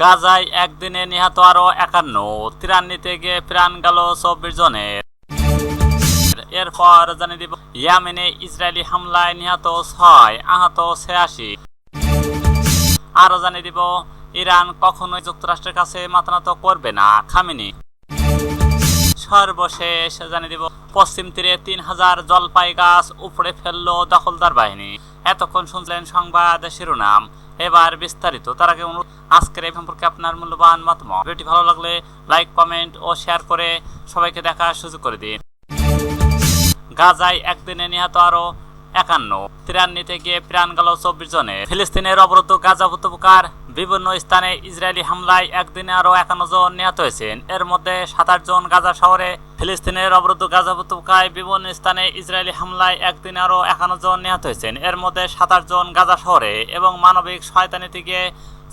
গাজায় একদিনে নিহত আরও একান্ন। তিরান্ন গিয়ে প্রাণ গেল চব্বিশ জনের। এরপর জানিয়ে দিব, ইয়ামেনে ইসরায়েলি হামলায় নিহত ছয়, আহত ছিয়াশি। আরও জানিয়ে দিব, ইরান কখনোই যুক্তরাষ্ট্রের কাছে মাতানত করবে না, খামিনি। সর্বশেষ জানিয়ে দিব, পশ্চিম তীরে তিন হাজার জলপাই গাছ উপড়ে ফেলল দখলদার বাহিনী। এতক্ষণ শুনলেন সংবাদ শিরোনাম। এবার বিস্তারিত। তার আগে অনুরোধ, আজকের এই সম্পর্কে আপনার মূল্যবান মতামত। ভিডিওটি ভালো লাগলে লাইক, কমেন্ট ও শেয়ার করে সবাইকে দেখার সুযোগ করে দিন। গাজায় একদিনে নিহত আরও একান্ন। ত্রাণ নিতে গিয়ে প্রাণ গেল চব্বিশ জনের। ফিলিস্তিনের অবরুদ্ধ গাজা উপত্যকার বিভিন্ন স্থানে ইসরায়েলি হামলায় একদিনে আরও একান্ন জন নিহত হয়েছেন। এর মধ্যে সাতাশ জন গাজা শহরে, ফিলিস্তিনের অবরুদ্ধ গাজা উপত্যকায় বিভিন্ন স্থানে ইসরায়েলি হামলায় একদিনে আরও একান্ন জন নিহত হয়েছেন। এর মধ্যে সাতাশ জন গাজা শহরে এবং মানবিক সহায়তা নিতে গিয়ে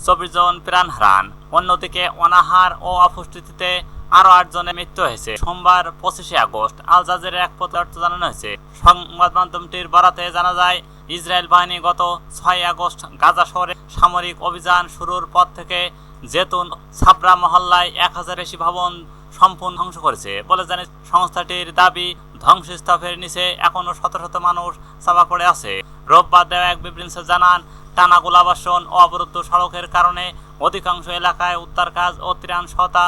চব্বিশ জন প্রাণ হারান। অন্যদিকে অনাহার ও অপুষ্টিতে আরও আট জনের মৃত্যু হয়েছে। সোমবার পঁচিশে আগস্ট আল জাজিরের এক পত্রার্থ জানানো হয়েছে। সংবাদ মাধ্যমটির বরাতে জানা যায় ইসরায়েল বাহিনী গত ছয় আগস্ট গাজা শহরে সামরিক অভিযান শুরুর পর থেকে জেতুন ছাবরা মহল্লায় এক হাজার বেশি ভবন সম্পূর্ণ ধ্বংস করেছে বলে জানে সংস্থাটির দাবি, ধ্বংসস্তূপের নিচে এখনও শত শত মানুষ চাপা পড়ে আছে। রোববার দেওয়া এক বিবৃতিতে জানান, টানা গোলাবর্ষণ ও অবরুদ্ধ সড়কের কারণে অধিকাংশ এলাকায় উদ্ধার কাজ ও ত্রাণ সহায়তা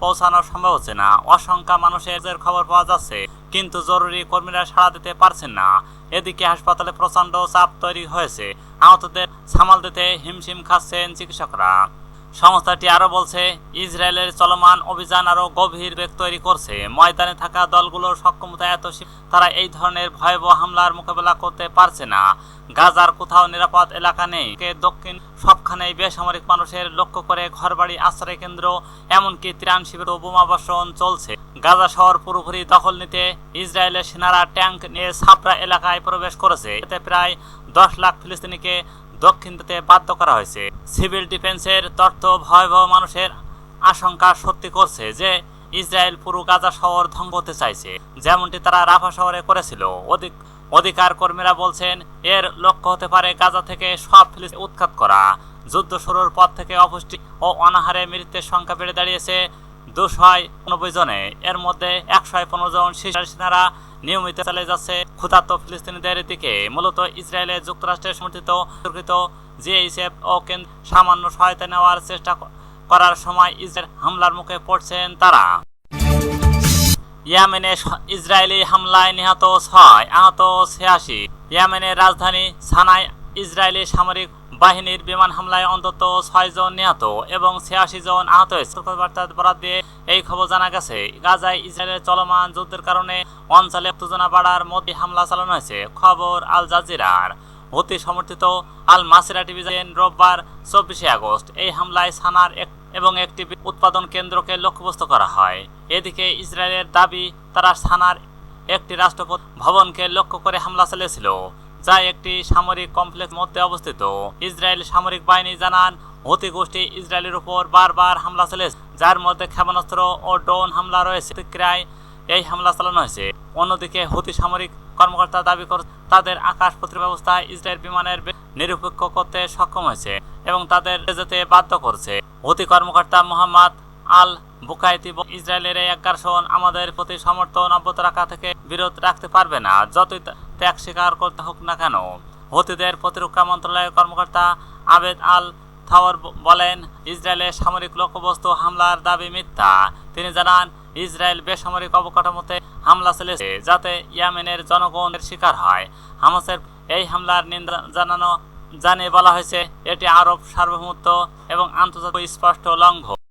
পৌঁছানো সম্ভব হচ্ছে না। অসংখ্য মানুষের খবর পাওয়া যাচ্ছে। কিন্তু জরুরি কর্মীরা সাড়া দিতে পারছেন না। এদিকে হাসপাতালে প্রচণ্ড চাপ তৈরি হয়েছে। আহতদের সামাল দিতে হিমশিম খাচ্ছেন চিকিৎসকরা। সংস্থাটি আরও বলছে, ইসরায়েলের চলমান অভিযান আরও গভীর বেগ তৈরি করছে। ময়দানে থাকা দলগুলোর সক্ষমতা এত তারা এই ধরনের ভয়াবহ হামলার মোকাবেলা করতে পারছে না। গাজার কোথাও নিরাপদ এলাকা নেই। দক্ষিণ সবখানেই বেসামরিক মানুষের লক্ষ্য করে ঘরবাড়ি আশ্রয় কেন্দ্র এমনকি ত্রাণ শিবির বোমাবর্ষণ চলছে। গাজা শহর পুরোপুরি দখল নিতে ইসরায়েলের সেনারা ট্যাঙ্ক নিয়ে ছাপড়া এলাকায় প্রবেশ করেছে। এতে প্রায় দশ লাখ ফিলিস্তিনিকে দক্ষিণ দিতে বাধ্য করা হয়েছে। সিভিল ডিফেন্সের তথ্য ভয়াবহ মানুষের আশঙ্কা সত্যি করছে যে ইসরায়েল পুরো গাজা শহর ধ্বংস হতে চাইছে, যেমনটি তারা রাফা শহরে করেছিল। অধিক অধিকার কর্মীরা বলছেন, এর লক্ষ্য হতে পারে গাজা থেকে সব ফিলিস্তিন উৎখাত করা। যুদ্ধ শুরুর পর থেকে অপুষ্টি ও অনাহারে মৃত্যুর সংখ্যা বেড়ে দাঁড়িয়েছে দুশয় উনব্বই জনে। এর মধ্যে একশো পনেরো জন সেনারা নিয়মিত চালিয়ে যাচ্ছে। ক্ষুধার্ত ফিলিস্তিনিদের দিকে মূলত ইসরায়েলের যুক্তরাষ্ট্রের সমর্থিত সুরক্ষিত জিএইসএফ ও সামান্য সহায়তা নেওয়ার চেষ্টা করার সময় ইসরায়েল হামলার মুখে পড়ছেন তারা। ইয়েমেনে ইসরায়েলি হামলায় নিহত ছয়, আহত ছিয়াশি। ইয়েমেনের রাজধানী সানায় ইসরায়েলি সামরিক বাহিনীর বিমান হামলায় অন্তত ছয় জন নিহত এবং ছিয়াশি জন আহত হয়েছে। এই খবর জানা গেছে। গাজায় ইসরায়েলের চলমান যুদ্ধের কারণে অঞ্চলে উত্তেজনা বাড়ার মধ্যে হামলা চালানো হয়েছে। খবর আল জাজিরার। হুতি সমর্থিত আল মাসিরা টিভি রোববার চব্বিশে আগস্ট এই হামলায় সানার এক এবং একটি উৎপাদন কেন্দ্রকে লক্ষ্যবস্তু করা হয়। এদিকে ইসরায়েলের দাবি, তারা সানার একটি রাষ্ট্রপতি ভবনকে লক্ষ্য করে হামলা চালিয়েছিল। যা একটি সামরিক কমপ্লেক্স মধ্যে অবস্থিত। ইসরায়েল সামরিক বাহিনী জানান হুতি গোষ্ঠী ইসরায়েলের উপর বারবার হামলা চালিয়েছে, যার মধ্যে ক্ষেপণাস্ত্র ও ড্রোন হামলা রয়েছে। প্রতিক্রিয়ায় এই হামলা চালানো হয়েছে। অন্যদিকে হতি সামরিক কর্মকর্তা দাবি করে তাদের আকাশ প্রতিরক্ষা ইসরায়েল বিমানের নিরপেক্ষ করতে সক্ষম হয়েছে এবং তাদের যেতে বাধ্য করছে। হতি কর্মকর্তা মোহাম্মদ আল বুকাইতি ব- ইসরায়েলের এই আগ্রাসন আমাদের প্রতি সমর্থন অব্যাহত রাখা থেকে বিরত রাখতে পারবে না। যতই ত্যাগ স্বীকার করতে হোক না কেন, হুতিদের প্রতিরক্ষা মন্ত্রণালয়ের কর্মকর্তা আবেদ আল থাওয়ার বলেন, ইসরায়েলের সামরিক লক্ষ্যবস্তু হামলার দাবি মিথ্যা। তিনি জানান, ইসরায়েল বেসামরিক অবকাঠামোতে হামলা চলেছে যাতে ইয়ামেনের জনগণের শিকার হয়। হামাসের এই হামলার নিন্দা জানানো জানিয়ে বলা হয়েছে, এটি আরব সার্বভৌমত্ব এবং আন্তর্জাতিক স্পষ্ট লঙ্ঘন।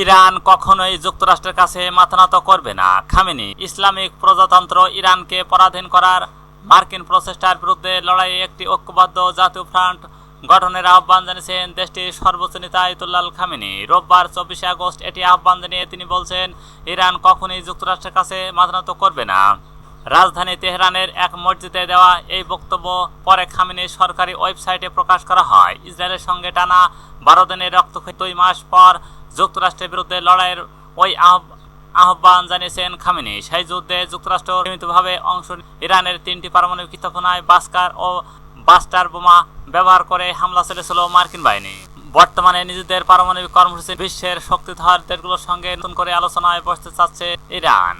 ইরান কখনোই যুক্তরাষ্ট্রের কাছে মাথানত করবে না। খামেনি, ইসলামিক প্রজাতন্ত্র ইরানকে পরাধীন করার মার্কিন প্রচেষ্টার বিরুদ্ধে লড়াইয়ে একটি ঐক্যবদ্ধ জাতীয় ফ্রন্ট গঠনের আহ্বান জানিয়েছেন দেশটির সর্বোচ্চ নেতা আয়তুল্লাল খামেনি। রোববার চব্বিশে আগস্ট এটি আহ্বান জানিয়ে তিনি বলছেন, ইরান কখনোই যুক্তরাষ্ট্রের কাছে মাথানত করবে না। রাজধানী তেহরানের এক মসজিদে দেওয়া এই বক্তব্য পরে খামিনির সরকারি ওয়েবসাইটে প্রকাশ করা হয়। ইসরায়েলের সঙ্গে টানা বারো দিনের রক্তক্ষয়ী দুই মাস পর যুক্তরাষ্ট্রের বিরুদ্ধে লড়াইয়ের ওই আহ্বান জানিয়েছেন খামিনি। সেই যুদ্ধে যুক্তরাষ্ট্র নিয়মিতভাবে অংশ ইরানের তিনটি পারমাণবিক স্থাপনায় বাস্কার ও বাস্টার বোমা ব্যবহার করে হামলা চলেছিল মার্কিন বাহিনী। বর্তমানে নিজেদের পারমাণবিক কর্মসূচি বিশ্বের শক্তিধর দেশগুলোর সঙ্গে নতুন করে আলোচনায় বসতে চাচ্ছে ইরান।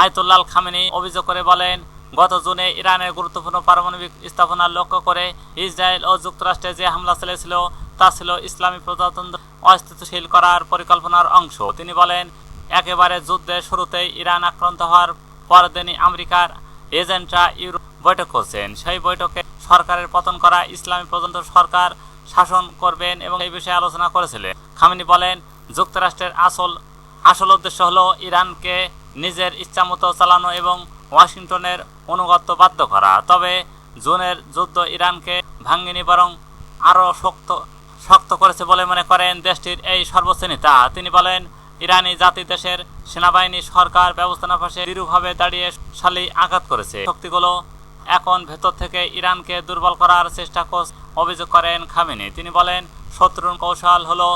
আয়তুল্লাল খামেনি অভিযোগ করে বলেন, গত জুনে ইরানের গুরুত্বপূর্ণ পারমাণবিক স্থাপনা লক্ষ্য করে ইসরায়েল ও যুক্তরাষ্ট্রে যে হামলা চালিয়েছিল তা ছিল ইসলামী প্রজাতন্ত্র অস্থিতিশীল করার পরিকল্পনার অংশ। তিনি বলেন, একেবারে যুদ্ধের শুরুতেই ইরান আক্রান্ত হওয়ার পরের দিনই আমেরিকার এজেন্টরা ইউরোপ বৈঠক করছেন। সেই বৈঠকে সরকারের পতন করা ইসলামী প্রজাতন্ত্র সরকার শাসন করবেন এবং এই বিষয়ে আলোচনা করেছিলেন। খামিনি বলেন, যুক্তরাষ্ট্রের আসল আসল উদ্দেশ্য হলো ইরানকে নিজের ইচ্ছামতো চালানো এবং ওয়াশিংটনের অনুগত্য বাধ্য করা। তবে জুনের যুদ্ধ ইরানকে ভাঙ্গিনি বরং আরও শক্ত শক্ত করেছে বলে মনে করেন দেশটির এই সর্বোচ্চ নেতা। তিনি বলেন, ইরানি জাতি দেশের সেনাবাহিনী সরকার ব্যবস্থাপনা দৃঢ়ভাবে দাঁড়িয়ে সালি আঘাত করেছে। শক্তিগুলো এখন ভেতর থেকে ইরানকে দুর্বল করার চেষ্টা করছে, অভিযোগ করেন খামেনি। তিনি বলেন, শত্রুর কৌশল হলো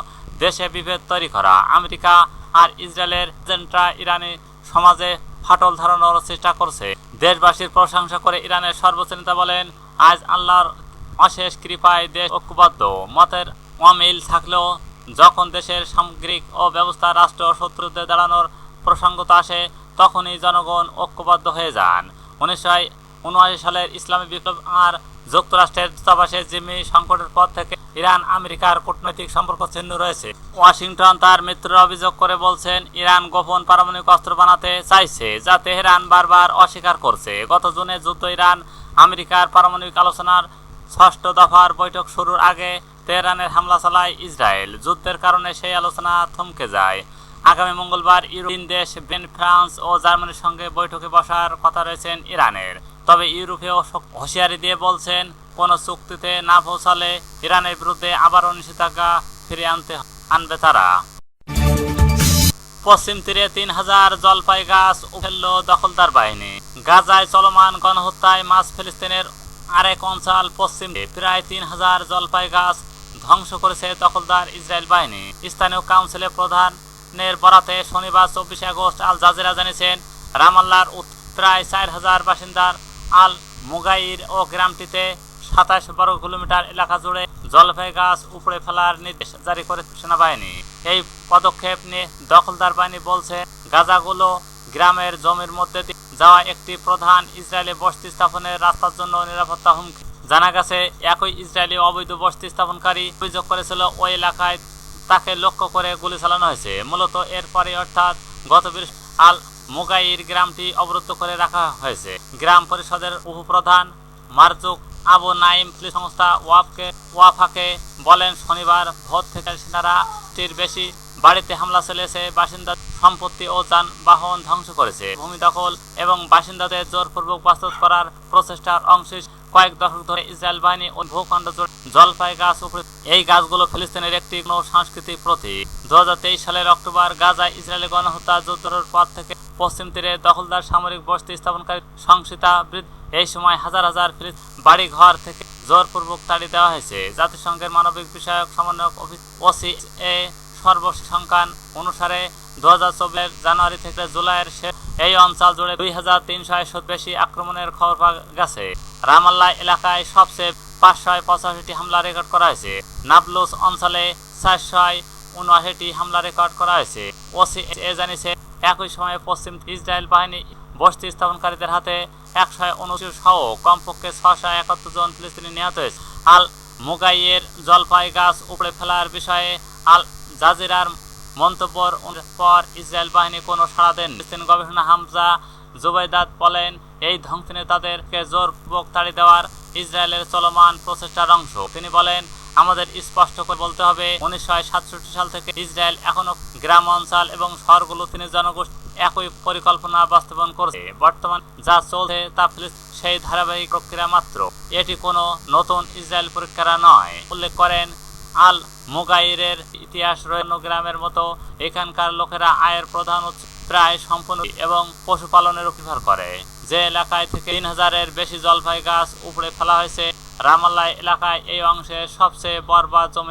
দেশে বিভেদ তৈরি করা। আমেরিকা আর ইসরায়েলের এজেন্টরা ইরানি সমাজে ফাটল ধারণার চেষ্টা করছে। দেশবাসীর প্রশংসা করে ইরানের সর্বোচ্চ নেতা বলেন, আজ আল্লাহর অশেষ কৃপায় দেশ ঐক্যবদ্ধ। মতের অমিল থাকলেও যখন দেশের সামগ্রিক ও ব্যবস্থা রাষ্ট্র শত্রুদের দাঁড়ানোর প্রসঙ্গত আসে, তখনই জনগণ ঐক্যবদ্ধ হয়ে যান। উনিশশো উনআশি সালের ইসলামী বিপ্লব আর যুক্তরাষ্ট্রের দূতাবাসে জিম্মি সংকটের পর থেকে ইরান, আমেরিকার কূটনৈতিক সম্পর্ক ছিন্ন রয়েছে। ওয়াশিংটন তার মৃত্যুর অভিযোগ করে বলছেন, ইরান গোপন পারমাণবিক অস্ত্র বানাতে চাইছে যা তেহরান বারবার অস্বীকার করছে। গত জুনে যুদ্ধ ইরান আমেরিকার পারমাণবিক আলোচনার ষষ্ঠ দফার বৈঠক শুরুর আগে তেহরানের হামলা চালায় ইসরায়েল। যুদ্ধের কারণে সেই আলোচনা থমকে যায়। আগামী মঙ্গলবার ইউরোপিয়ান দেশ বেন ফ্রান্স ও জার্মানির সঙ্গে বৈঠকে বসার কথা রয়েছেন ইরানের। তবে ইউরোপীয় হুঁশিয়ারি দিয়ে বলছেন, কোনো চুক্তিতে না পৌঁছালে ইরানের বিরুদ্ধে আবারও নিষেধাজ্ঞা ফিরে আনতে আনবে তারা। পশ্চিম তীরে তিন হাজার জলপাই গাছ ফেলল দখলদার বাহিনী। গাজায় চলমান গণহত্যায় মাস ফিলিস্তিনের আরেক অঞ্চল পশ্চিম প্রায় তিন হাজার জলপাই গাছ ধ্বংস করেছে দখলদার ইসরায়েল বাহিনী। স্থানীয় কাউন্সিলের প্রধানের বরাতে শনিবার চব্বিশে আগস্ট আল জাজিরা জানিয়েছেন, রামাল্লার প্রায় চার হাজার বাসিন্দার আল মুগাইর ও গ্রামটিতে সাতাশ বর্গ কিলোমিটার এলাকা জুড়ে জলপাই গাছ উপড়ে ফেলার নির্দেশ জারি করে সেনাবাহিনী। এই পদক্ষেপ নিয়ে দখলদার বাহিনী বলছে, গাজাগুলো গ্রামের জমির মধ্যে যাওয়া একটি প্রধান ইসরায়েলি বসতি স্থাপনের রাস্তার জন্য নিরাপত্তা হুমকি। জানা গেছে, একই ইসরায়েলি অবৈধ বসতি স্থাপনকারী অভিযোগ করেছিল, ওই এলাকায় তাকে লক্ষ্য করে গুলি চালানো হয়েছে। মূলত এরপরে অর্থাৎ গত আল মুগাইর গ্রামটি অবরুদ্ধ করে রাখা হয়েছে। গ্রাম পরিষদের উপপ্রধান মারজুক আবু নাইম পুলিশ সংস্থা ওয়াফকে ওয়াফাকে বলেন, শনিবার ভোর থেকে সেনারা বেশি বাড়িতে হামলা চালিয়েছে, বাসিন্দা সম্পত্তি ও যানবাহন ধ্বংস করেছে। ভূমি দখল এবং বাসিন্দাদের জোরপূর্বক বাস্তব করার প্রচেষ্টার অংশ কয়েক দশক ধরে ইসরায়েল বাহিনী ও ভূখণ্ড জলপাই গাছ উপরে এই গাছগুলো ফিলিস্তিনের একটি সাংস্কৃতিক প্রতীক। দু সালের অক্টোবর গাজায় ইসরায়েলি গণহত্যা যুদ্ধের পর থেকে পশ্চিম তীরে দখলদার সামরিক বসতি স্থাপনকারী সংসিতা এই সময় হাজার হাজার বাড়ি ঘর থেকে জোরপূর্বক তাড়ি দেওয়া হয়েছে। জাতিসংঘের মানবিক বিষয়ক সমন্বয়ক ওসি এ সর্বশেষ সংখ্যান অনুসারে দু হাজার জানুয়ারি থেকে জুলাইয়ের শেষ এই অঞ্চল জুড়ে দুই হাজার তিনশো বেশি আক্রমণের খবর পাওয়া গেছে। রামাল্লাহ এলাকায় সবচেয়ে পাঁচশো পঁচাশিটি হামলা রেকর্ড করা হয়েছে। নাবলুস অঞ্চলে চারশো উনআশিটি হামলা রেকর্ড করা হয়েছে। ওসি এ জানিয়েছে, একই সময়ে পশ্চিম ইসরায়েল বাহিনী বস্তি স্থাপনকারীদের হাতে একশো উনত্রিশ সহ কমপক্ষে ছশো একাত্তর জন ফিলিস্তিনি নিহত হয়েছে। আল মুগাইয়ের জলপাই গাছ উপড়ে ফেলার বিষয়ে আল জাজিরার মন্তব্যর পর ইসরায়েল বাহিনী কোনো সাড়া দেন ফিলিস্তিন গবেষণা হামজা জুবাইদাত বলেন, এই ধ্বংসনে তাদেরকে জোরপূর্বক তাড়ি দেওয়ার ইসরায়েলের চলমান প্রচেষ্টার অংশ। তিনি বলেন, আমাদের স্পষ্ট করে বলতে হবে, উনিশশো সাতষট্টি সাল থেকে ইসরায়েল এখনও গ্রাম অঞ্চল এবং শহরগুলো তিনি জনগোষ্ঠী একই পরিকল্পনা বাস্তবায়ন করছে। বর্তমান যা চলছে তা সেই ধারাবাহিক প্রক্রিয়া মাত্র। এটি কোনো নতুন ইসরায়েল পরীক্ষা নয়। উল্লেখ করেন আল মোগাইরের ইতিহাস রয়ন গ্রামের মতো এখানকার লোকেরা আয়ের প্রধান প্রায় সম্পূর্ণ এবং পশুপালনের নির্ভর করে। যে এলাকায় থেকে তিন হাজারের বেশি জলপাই গাছ উপড়ে ফেলা হয়েছে রামাল্লা এলাকায় এই অংশে সবচেয়ে বরবাদ জমি